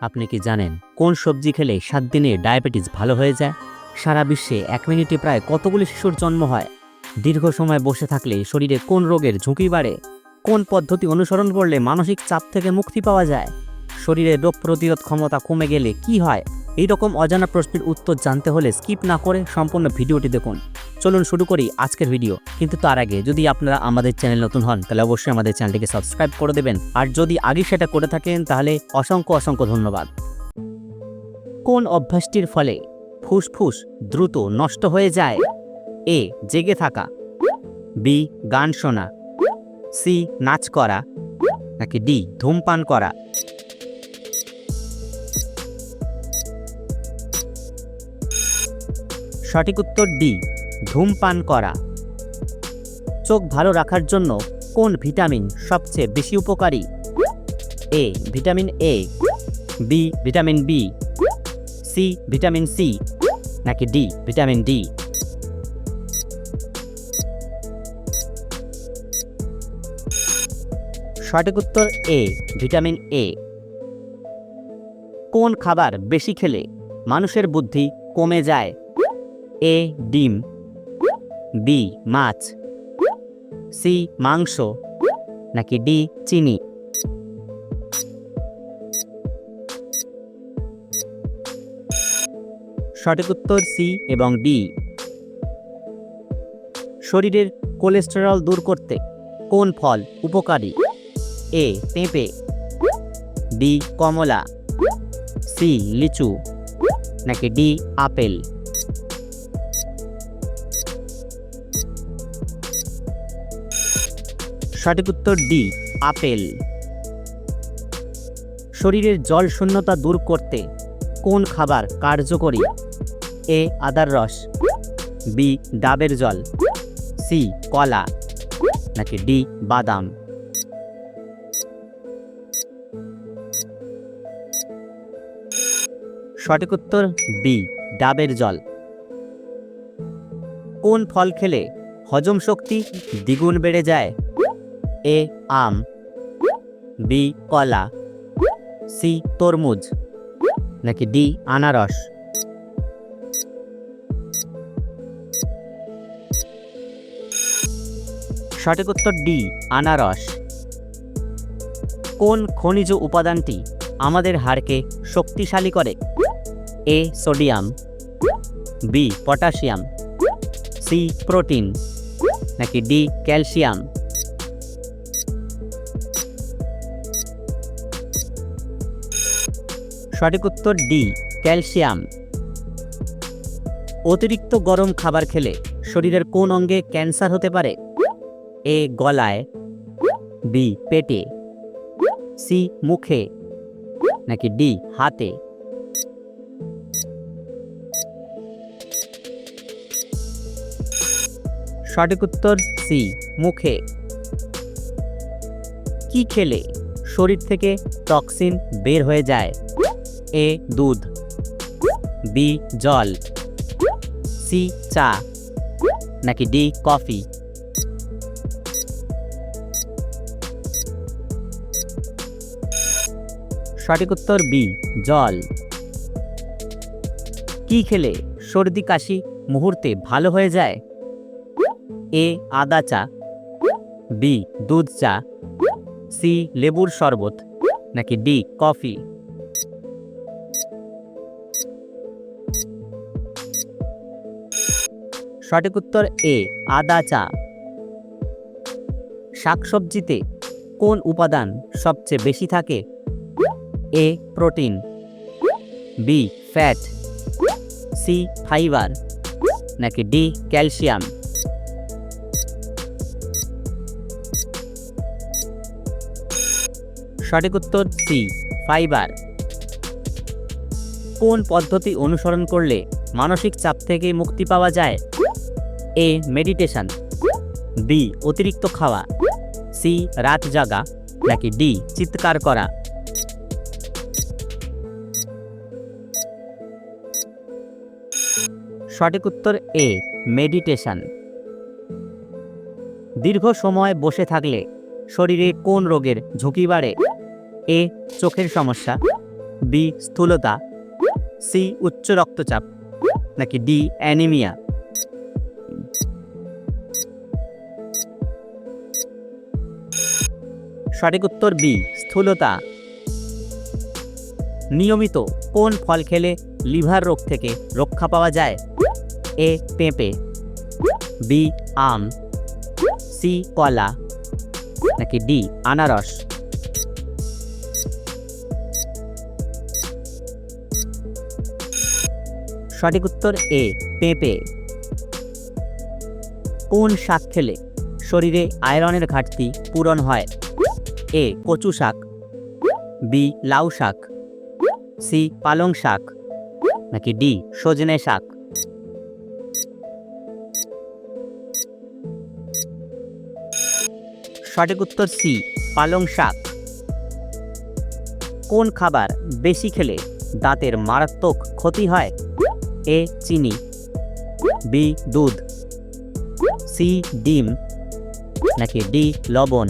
আপনি কি জানেন কোন সবজি খেলে সাত দিনে ডায়াবেটিস ভালো হয়ে যায়? সারা বিশ্বে এক মিনিটে প্রায় কতগুলি শিশুর জন্ম হয়? দীর্ঘ সময় বসে থাকলে শরীরে কোন রোগের ঝুঁকি বাড়ে? কোন পদ্ধতি অনুসরণ করলে মানসিক চাপ থেকে মুক্তি পাওয়া যায়? শরীরে রোগ প্রতিরোধ ক্ষমতা কমে গেলে কি হয়? এই রকম অজানা প্রশ্নের উত্তর জানতে হলে স্কিপ না করে সম্পূর্ণ ভিডিওটি দেখুন। চলুন শুরু করি আজকের ভিডিও। কিন্তু তার আগে, যদি আপনারা আমাদের চ্যানেল নতুন হন, তাহলে অবশ্যই আমাদের চ্যানেলটিকে সাবস্ক্রাইব করে দেবেন। আর যদি আগে সেটা করে থাকেন, তাহলে অসংখ্য অসংখ্য ধন্যবাদ। কোন অভ্যাসটির ফলে ফুসফুস দ্রুত নষ্ট হয়ে যায়? এ, জেগে থাকা। বি, গান শোনা। সি, নাচ করা। নাকি ডি, ধূমপান করা। সঠিক উত্তর ডি। ধূমপান করা। চোখ ভালো রাখার জন্য কোন ভিটামিন সবচেয়ে বেশি উপকারী? A, vitamin A, B, vitamin B, C, vitamin C, নাকি ডি, ভিটামিন ডি? সঠিক উত্তর এ, ভিটামিন এ। কোন খাবার বেশি খেলে মানুষের বুদ্ধি কমে যায়? এ, ডিম। বি মাছ। সি, মাংস। নাকি ডি, চিনি। সঠিক উত্তর সি এবং ডি। শরীরের কোলেস্টেরল দূর করতে কোন ফল উপকারী? এ, পেঁপে। বি কমলা। সি, লিচু। নাকি ডি, আপেল। সঠিক উত্তর ডি, আপেল। শরীরের জল শূন্যতা দূর করতে কোন খাবার কার্যকরী? এ, আদার রস। বি, ডাবের জল। সি, কলা। নাকি ডি, বাদাম। সঠিক উত্তর বি, ডাবের জল। কোন ফল খেলে হজম শক্তি দ্বিগুণ বেড়ে যায়? এ, আম। বি, কলা। সি, তরমুজ। নাকি ডি, আনারস। সঠিক উত্তর ডি, আনারস। কোন খনিজ উপাদানটি আমাদের হাড়কে শক্তিশালী করে? A, sodium. B, potassium. C, protein. নাকি ডি, ক্যালসিয়াম। সঠিক উত্তর ডি, ক্যালসিয়াম। অতিরিক্ত গরম খাবার খেলে শরীরের কোন অঙ্গে ক্যান্সার হতে পারে? এ, গলায়। বি, পেটে। সি, মুখে। নাকি ডি, হাতে। সঠিক উত্তর সি, মুখে। কি খেলে শরীর থেকে টক্সিন বের হয়ে যায়? এ দুধ, বি জল, সি চা, নাকি ডি কফি? সঠিক উত্তর বি, জল। কি খেলে সর্দি কাশি মুহূর্তে ভালো হয়ে যায়? এ আদা চা, বি দুধ চা, সি লেবুর শরবত, নাকি ডি কফি? সঠিক উত্তর এ, আদা চা। শাকসবজিতে কোন উপাদান সবচেয়ে বেশি থাকে? A, protein. B, fat. C, fibre. নাকি ডি, ক্যালসিয়াম। সঠিক উত্তর সি, ফাইবার। কোন পদ্ধতি অনুসরণ করলে মানসিক চাপ থেকে মুক্তি পাওয়া যায়? এ মেডিটেশন বি অতিরিক্ত খাওয়া সি রাত জাগা নাকি ডি চিৎকার করা সঠিক উত্তর এ মেডিটেশন দীর্ঘ সময় বসে থাকলে শরীরে কোন রোগের ঝুঁকি বাড়ে? এ চোখের সমস্যা বি স্থূলতা সি উচ্চ রক্তচাপ নাকি ডি অ্যানিমিয়া সঠিক উত্তর বি, স্থূলতা। নিয়মিত কোন ফল খেলে লিভার রোগ থেকে রক্ষা পাওয়া যায়? এ, পেঁপে। বি, আম। সি, কলা। নাকি ডি, আনারস। সঠিক উত্তর এ, পেঁপে। কোন শাক খেলে শরীরে আয়রনের ঘাটতি পূরণ হয়? এ, কচু শাক। বি, লাউ শাক। সি, পালং শাক। নাকি ডি, সজনে শাক। সঠিক উত্তর সি, পালং শাক। কোন খাবার বেশি খেলে দাঁতের মারাত্মক ক্ষতি হয়? এ, চিনি। বি, দুধ। সি, ডিম। নাকি ডি, লবণ।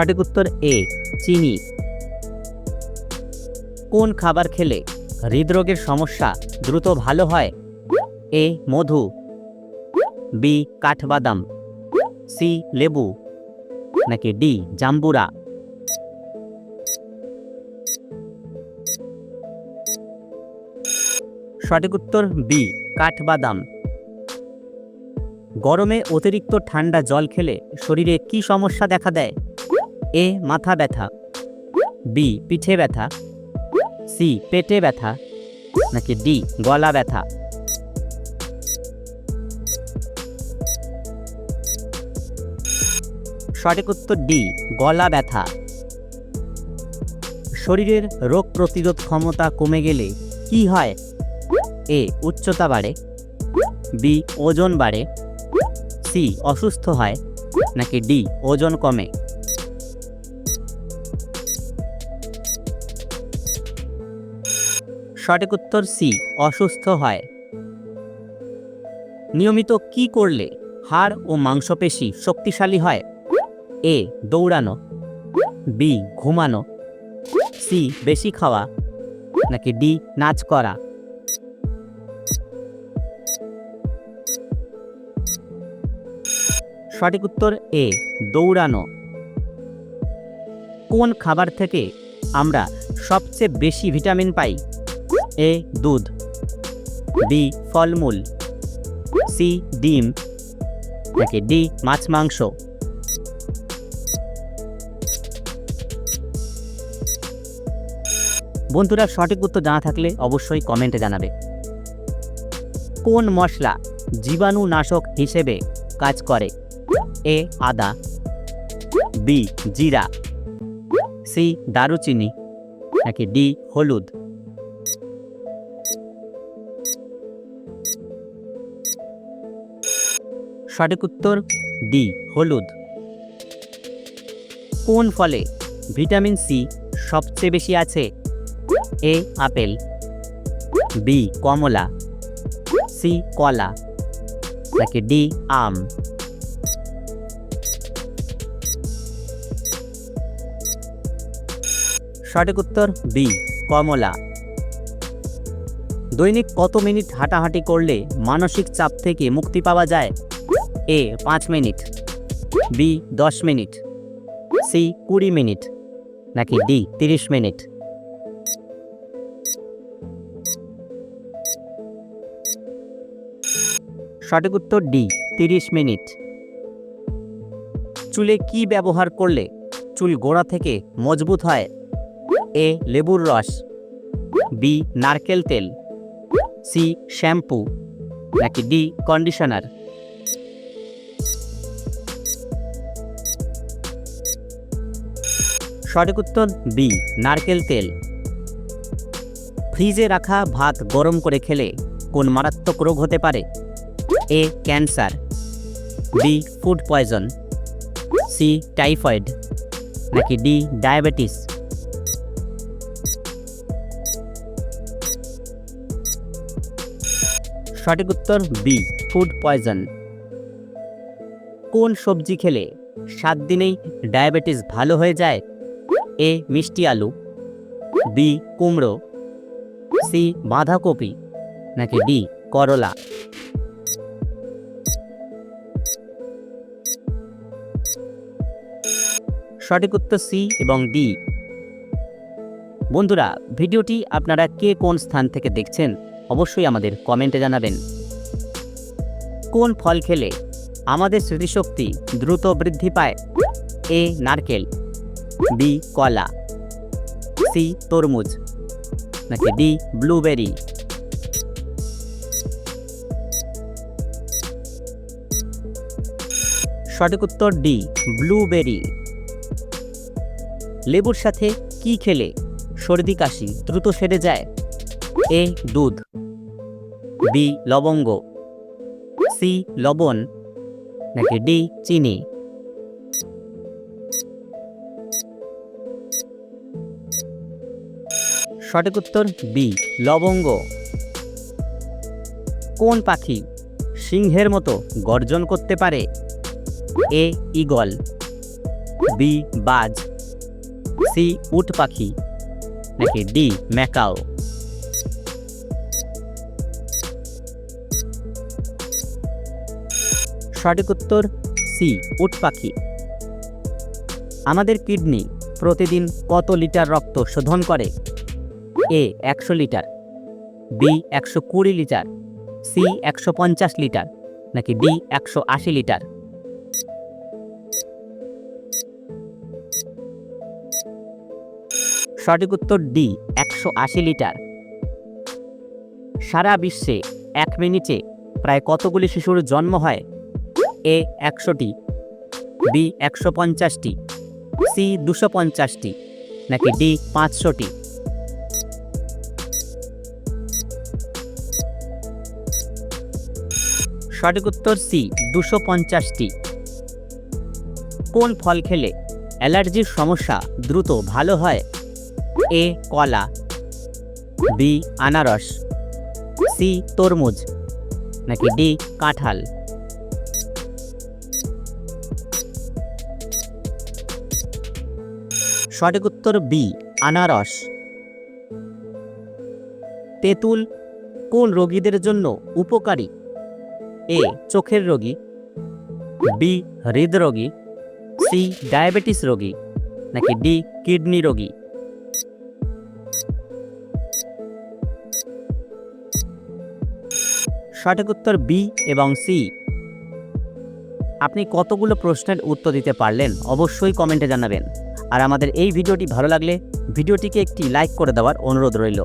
সঠিক উত্তর এ, চিনি। কোন খাবার খেলে হৃদরোগের সমস্যা দ্রুত ভালো হয়? এ, মধু। বি, কাঠবাদাম। সি, লেবু। নাকি ডি, জাম্বুরা। সঠিক উত্তর বি, কাঠবাদাম। গরমে অতিরিক্ত ঠান্ডা জল খেলে শরীরে কি সমস্যা দেখা দেয়? এ, মাথা ব্যথা। বি, পিঠে ব্যথা। সি, পেটে ব্যথা। নাকি ডি, গলা ব্যথা। সঠিক উত্তর ডি, গলা ব্যথা। শরীরের রোগ প্রতিরোধ ক্ষমতা কমে গেলে কি হয়? এ, উচ্চতা বাড়ে। বি, ওজন বাড়ে। সি, অসুস্থ হয়। নাকি ডি, ওজন কমে। সঠিক উত্তর সি, অসুস্থ হয়। নিয়মিত কি করলে হাড় ও মাংসপেশি শক্তিশালী হয়? এ, দৌড়ানো। বি, ঘুমানো। সি, বেশি খাওয়া। নাকি ডি, নাচ করা। সঠিক উত্তর এ, দৌড়ানো। কোন খাবার থেকে আমরা সবচেয়ে বেশি ভিটামিন পাই? এ দুধ, বি ফলমূল, সি ডিম, নাকি ডি মাছ মাংস? বন্ধুরা সঠিক উত্তর জানা থাকলে অবশ্যই কমেন্টে জানাবে। কোন মশলা জীবাণুনাশক হিসেবে কাজ করে? এ আদা, বি জিরা, সি দারুচিনি, নাকি ডি হলুদ? সঠিক উত্তর ডি, হলুদ। কোন ফলে ভিটামিন সি সবচেয়ে বেশি আছে? A, apple. বি, কমলা। সি, কলা। নাকি ডি, আম। সঠিক উত্তর বি, কমলা। দৈনিক কত মিনিট হাঁটাহাঁটি করলে মানসিক চাপ থেকে মুক্তি পাওয়া যায়? এ, পাঁচ মিনিট। বি, দশ মিনিট। সি, কুড়ি মিনিট। নাকি ডি, তিরিশ মিনিট। সঠিক উত্তর ডি, তিরিশ মিনিট। চুলে কি ব্যবহার করলে চুল গোড়া থেকে মজবুত হয়? এ, লেবুর রস। বি, নারকেল তেল। C, shampoo. নাকি ডি, কন্ডিশনার। সঠিক উত্তর বি নারকেল তেল। ফ্রিজে রাখা ভাত গরম করে খেলে কোন মারাত্মক রোগ হতে পারে? A cancer. B food poison. C typhoid. নাকি ডি ডায়াবেটিস। সঠিক উত্তর বি ফুড পয়জন। কোন সবজি খেলে সাত দিনেই ডায়াবেটিস ভালো হয়ে যায়? এ মিষ্টি আলু, বি কুমড়ো, সি বাঁধাকপি, নাকি ডি করলা। সঠিক উত্তর সি এবং ডি। বন্ধুরা, ভিডিওটি আপনারা কে কোন স্থান থেকে দেখছেন, অবশ্যই আমাদের কমেন্টে জানাবেন। কোন ফল খেলে আমাদের স্মৃতিশক্তি দ্রুত বৃদ্ধি পায়? এ নারকেল বি কলা, সি তরমুজ, নাকি ডি ব্লুবেরি? সঠিক উত্তর ডি, ব্লুবেরি। লেবুর সাথে কি খেলে সর্দি কাশি দ্রুত সেরে যায়? এ, দুধ, বি, লবঙ্গ, সি, লবণ, নাকি ডি, চিনি? সঠিক উত্তর বি লবঙ্গ। কোন পাখি সিংহের মতো গর্জন করতে পারে? A eagle. বি বাজ। সি উট পাখি। নাকি ডি ম্যাকাও। সঠিক উত্তর সি উট পাখি। আমাদের কিডনি প্রতিদিন কত লিটার রক্ত শোধন করে? এ একশো লিটার বি একশো কুড়ি লিটার সি একশো পঞ্চাশ লিটার, নাকি ডি একশো আশি লিটার? সঠিক উত্তর ডি একশো আশি লিটার। সারা বিশ্বে এক মিনিটে প্রায় কতগুলি শিশুর জন্ম হয়? এ একশোটি বি একশো পঞ্চাশটি সি দুশো পঞ্চাশটি, নাকি ডি পাঁচশোটি? সঠিক উত্তর সি, দুশো পঞ্চাশটি। কোন ফল খেলে অ্যালার্জির সমস্যা দ্রুত ভালো হয়? এ, কলা। বি, আনারস। সি, তরমুজ। নাকি ডি, কাঁঠাল। সঠিক উত্তর বি, আনারস। তেঁতুল কোন রোগীদের জন্য উপকারী? এ, চোখের রোগী, বি, হৃদরোগী, সি, ডায়াবেটিস রোগী, নাকি ডি, কিডনি রোগী? সঠিক উত্তর বি এবং সি। আপনি কতগুলো প্রশ্নের উত্তর দিতে পারলেন অবশ্যই কমেন্টে জানাবেন। আর আমাদের এই ভিডিওটি ভালো লাগলে ভিডিওটিকে একটি লাইক করে দেওয়ার অনুরোধ রইল।